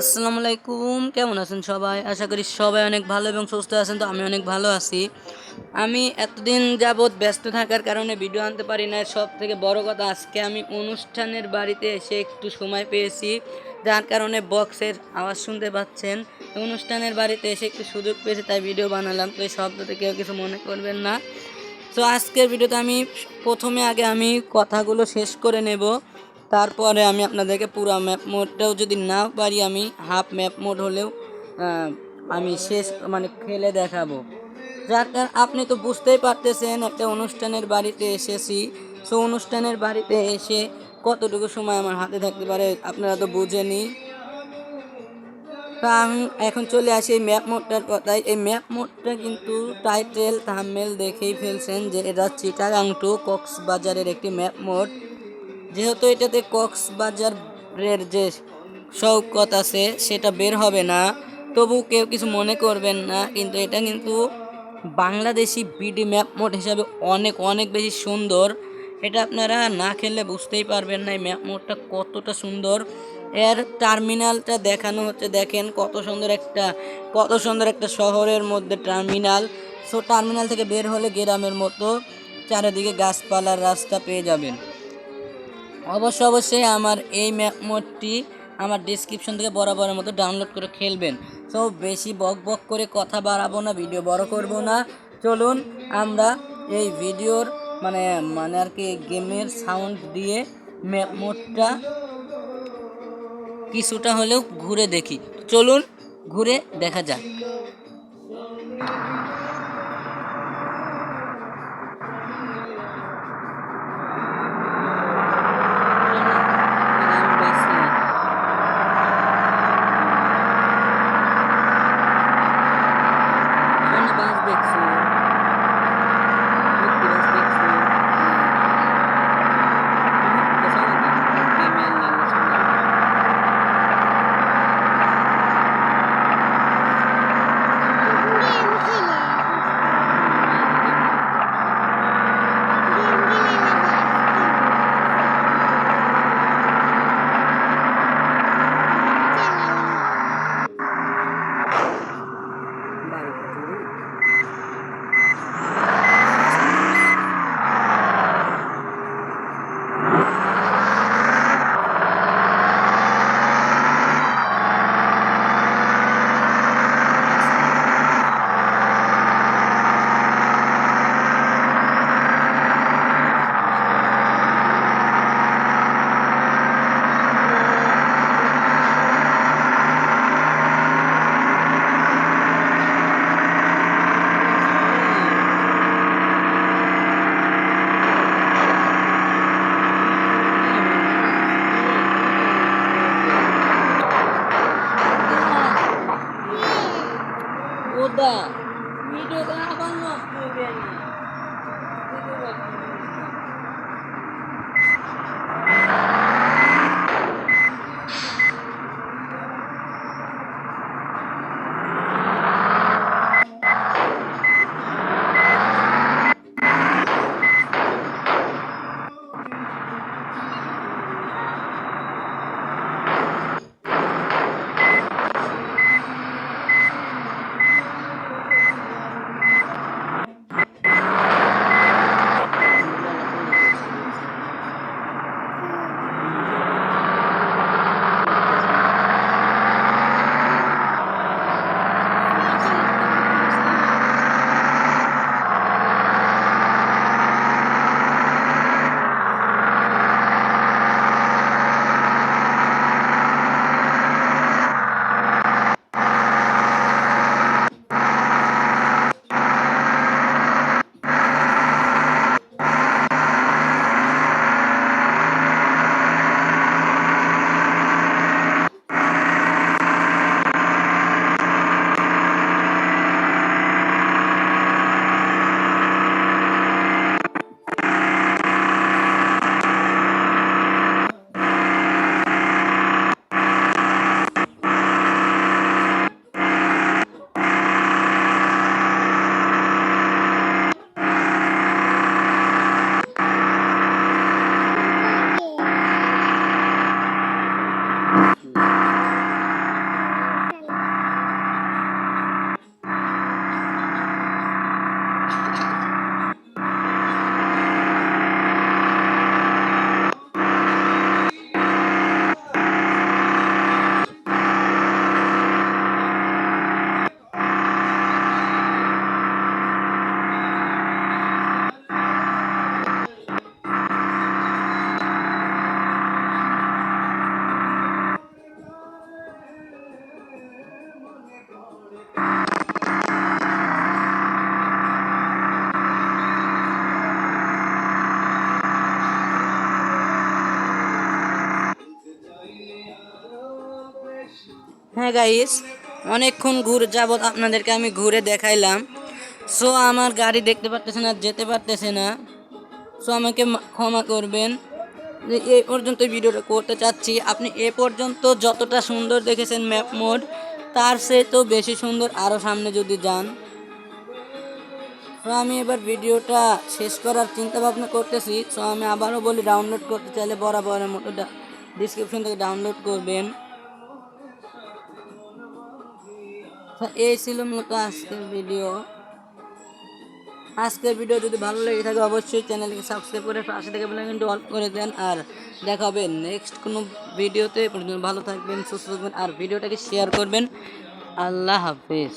আসসালামু আলাইকুম কেমন আছেন সবাই? আশা করি সবাই অনেক ভালো এবং সুস্থ আছেন, তো আমি অনেক ভালো আছি। আমি এতদিন যাবৎ ব্যস্ত থাকার কারণে ভিডিও আনতে পারি না সব থেকে বড় কথা, আজকে আমি অনুষ্ঠানের বাড়িতে এসে একটু সময় পেয়েছি। যার কারণে বক্সের আওয়াজ শুনতে পাচ্ছেন। অনুষ্ঠানের বাড়িতে এসে একটু সুযোগ পেয়েছি, তাই ভিডিও বানালাম। তো এই শব্দতে কেউ কিছু মনে করবেন না। তো আজকের ভিডিওতে আমি প্রথমে আগে আমি কথাগুলো শেষ করে নেব। তারপরে আমি আপনাদেরকে পুরো ম্যাপ মোডটাও যদি না পারি আমি হাফ ম্যাপ মোড হলেও আমি শেষ মানে খেলে দেখাবো। যার আপনি তো বুঝতেই পারতেছেন, একটা অনুষ্ঠানের বাড়িতে এসেছি। সো, অনুষ্ঠানের বাড়িতে এসে কতটুকু সময় আমার হাতে থাকতে পারে আপনারা তো বুঝেনি। তা আমি এখন চলে আসি এই ম্যাপ মোডটার কথায়। এই ম্যাপ মোডটা কিন্তু টাইটেল থাম্বনেল দেখেই ফেলছেন যে এটা চিটাগাং টু কক্সবাজারের একটি ম্যাপ মোড যেহেতু এটাতে কক্সবাজারের যে শৌকত আছে, সেটা বের হবে না। তবু কেউ কিছু মনে করবেন না, কিন্তু এটা কিন্তু বাংলাদেশি বিডি ম্যাপ মোড হিসাবে অনেক অনেক বেশি সুন্দর। এটা আপনারা না খেললে বুঝতেই পারবেন না এই ম্যাপ মোডটা কতটা সুন্দর। এর টার্মিনালটা দেখানো হচ্ছে, দেখেন কত সুন্দর একটা, কত সুন্দর একটা শহরের মধ্যে টার্মিনাল সো টার্মিনাল থেকে বের হলে গ্রামের মতো চারিদিকে গাছপালার রাস্তা পেয়ে যাবেন। অবশ্যই অবশ্যই আমার এই মোডটি আমার ডিসক্রিপশন থেকে বরাবরের মতো ডাউনলোড করে খেলবেন। সো বেশি বক বক করে কথা বাড়াবো না ভিডিও বড় করব না। চলুন আমরা এই ভিডিওর মানে মানে আর কি গেমের সাউন্ড দিয়ে ম্যাপ মোডটা কিছুটা হলেও ঘুরে দেখি। চলুন ঘুরে দেখা যাক। 愿意，这个我 হ্যাঁ গাইস অনেকক্ষণ ঘুরে যাবত আপনাদেরকে আমি ঘুরে দেখাইলাম। সো আমার গাড়ি দেখতে পারতেছে না, যেতে পারতেছে না। সো আমাকে ক্ষমা করবেন। যে এই পর্যন্ত ভিডিওটা করতে চাচ্ছি, আপনি এ পর্যন্ত যতটা সুন্দর দেখেছেন ম্যাপ মোড তার সে তো বেশি সুন্দর আরও সামনে যদি যান। তো আমি এবার ভিডিওটা শেষ করার চিন্তা ভাবনা করতেছি। সো আমি আবারও বলি ডাউনলোড করতে চাইলে বরাবরের মতো ডিসক্রিপশন থেকে ডাউনলোড করবেন। এই ছিল মূলত আজকের ভিডিও আজকের ভিডিও যদি ভালো লেগে থাকে, অবশ্যই চ্যানেলকে সাবস্ক্রাইব করে পাশে থেকে বলে কিন্তু অল করে দেন। আর দেখা হবে নেক্সট কোনো ভিডিওতে ভালো থাকবেন, সুস্থ থাকবেন, আর ভিডিওটাকে শেয়ার করবেন। আল্লাহ হাফিজ।